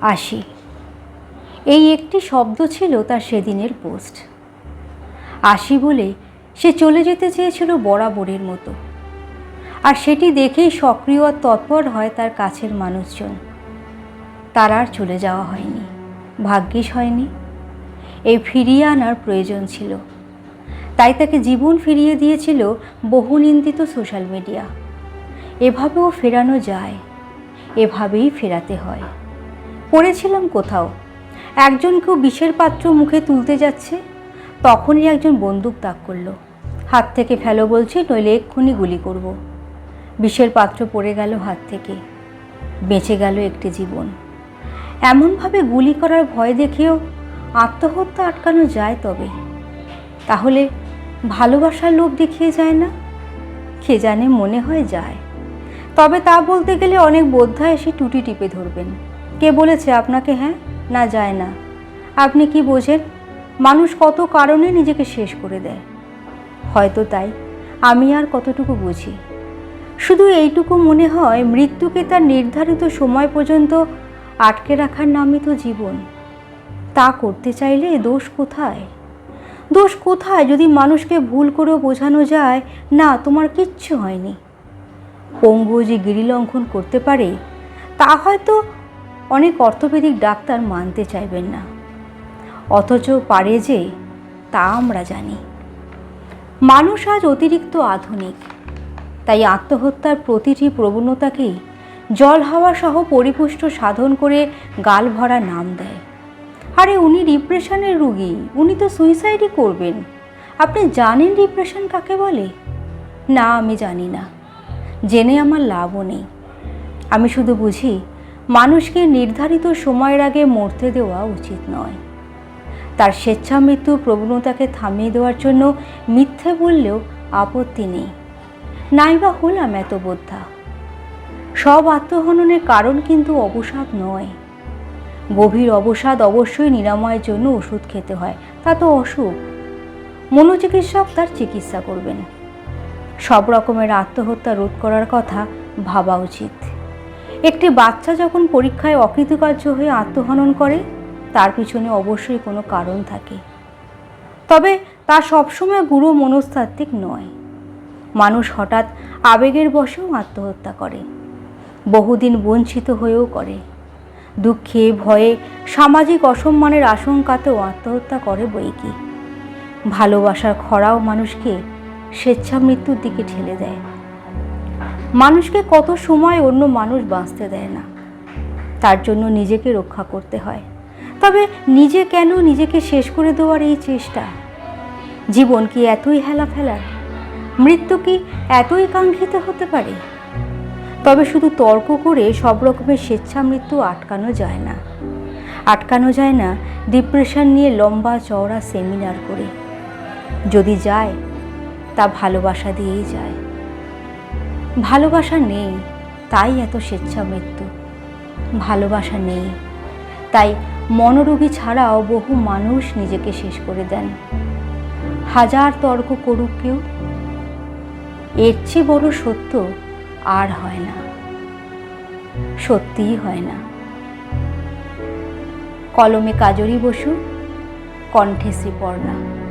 আসি এই একটি শব্দ ছিল তার সেদিনের পোস্ট। আসি বলে সে চলে যেতে চেয়েছিল বরাবরের মতো। আর সেটি দেখেই সক্রিয় আর তৎপর হয় তার কাছের মানুষজন। তার আর চলে যাওয়া হয়নি, ভাগ্যিস হয়নি। এই ফিরিয়ে আনার প্রয়োজন ছিল। তাই তাকে জীবন ফিরিয়ে দিয়েছিল বহু নিন্দিত সোশ্যাল মিডিয়া। এভাবেও ফেরানো যায়, এভাবেই ফেরাতে হয়। পড়েছিলাম কোথাও। একজন কেউ বিষের পাত্র মুখে তুলতে যাচ্ছে, তখনই একজন বন্দুক তাক করল। হাত থেকে ফেলো বলছে, নইলে এক্ষুনি গুলি করব। বিষের পাত্র পড়ে গেল হাত থেকে। বেঁচে গেল একটি জীবন। এমনভাবে গুলি করার ভয় দেখেও আত্মহত্যা আটকানো যায় তবে। তাহলে ভালোবাসার লোভ দেখিয়ে যায় না? কে জানে মনে হয় যায়। তবে তা বলতে গেলে অনেক বোদ্ধা এসে টুটি টিপে ধরবেন। কে বলেছে আপনাকে হ্যাঁ? না যায় না। আপনি কি বোঝেন? মানুষ কত কারণে নিজেকে শেষ করে দেয়। হয়তো তাই। আমি আর কতটুকু বুঝি? শুধু এইটুকু মনে হয়, মৃত্যুকে তার নির্ধারিত সময় পর্যন্ত আটকে রাখার নামই তো জীবন। তা করতে চাইলে দোষ কোথায়? দোষ কোথায়? যদি মানুষকে ভুল করেও বোঝানো যায়, না, তোমার কিচ্ছু হয়নি। পঙ্গু যে গিরিলঙ্ঘন করতে পারে, তা হয়তো অনেক অর্থোপেডিক ডাক্তার মানতে চাইবেন না। অথচ পারে যে তা আমরা জানি। মানুষ আজ অতিরিক্ত আধুনিক। তাই আত্মহত্যার প্রতিটি প্রবণতাকেই জল হাওয়া সহ পরিপুষ্ট সাধন করে গাল ভরা নাম দেয়। আরে উনি ডিপ্রেশনের রুগী, উনি তো সুইসাইডই করবেন। আপনি জানেন ডিপ্রেশন কাকে বলে? না, আমি জানি না। জেনে আমার লাভও নেই। আমি শুধু বুঝি মানুষকে নির্ধারিত সময়ের আগে মরতে দেওয়া উচিত নয়। তার স্বেচ্ছা মৃত্যুর প্রবণতাকে থামিয়ে দেওয়ার জন্য মিথ্যে বললেও আপত্তি নেই। নাইবা হলাম এত বোদ্ধা। সব আত্মহননের কারণ কিন্তু অবসাদ নয়। গভীর অবসাদ অবশ্যই নিরাময়ের জন্য ওষুধ খেতে হয়, তা তো অসুখ। মনোচিকিৎসক তার চিকিৎসা করবেন। সব রকমের আত্মহত্যা রোধ করার কথা ভাবা উচিত। একটি বাচ্চা যখন পরীক্ষায় অকৃতকার্য হয়ে আত্মহনন করে, তার পিছনে অবশ্যই কোনো কারণ থাকে। তবে তা সবসময় গুরু মনস্তাত্ত্বিক নয়। মানুষ হঠাৎ আবেগের বশেও আত্মহত্যা করে, বহুদিন বঞ্চিত হয়েও করে। দুঃখে, ভয়ে, সামাজিক অসম্মানের আশঙ্কাতেও আত্মহত্যা করে বই কি ভালোবাসার খরাও মানুষকে স্বেচ্ছা মৃত্যুর দিকে ঠেলে দেয়। মানুষকে কত সময় অন্য মানুষ বাঁচতে দেয় না। তার জন্য নিজেকে রক্ষা করতে হয়। তবে নিজে কেন নিজেকে শেষ করে দেওয়ার এই চেষ্টা? জীবন কি এতই হেলা ফেলার মৃত্যু কি এতই কাঙ্ক্ষিত হতে পারে? তবে শুধু তর্ক করে সব রকমের স্বেচ্ছা মৃত্যু আটকানো যায় না। আটকানো যায় না ডিপ্রেশন নিয়ে লম্বা চওড়া সেমিনার করে। যদি যায়, তা ভালোবাসা দিয়েই যায়। ভালোবাসা নেই, তাই এত স্বেচ্ছা মৃত্যু। ভালোবাসা নেই, তাই মনোরোগী ছাড়াও বহু মানুষ নিজেকে শেষ করে দেন। হাজার তর্ক করুক কেউ, এর চেয়ে বড় সত্য আর হয় না, সত্যিই হয় না। কলমে কাজরি বসু, কণ্ঠে শ্রীপর্ণা।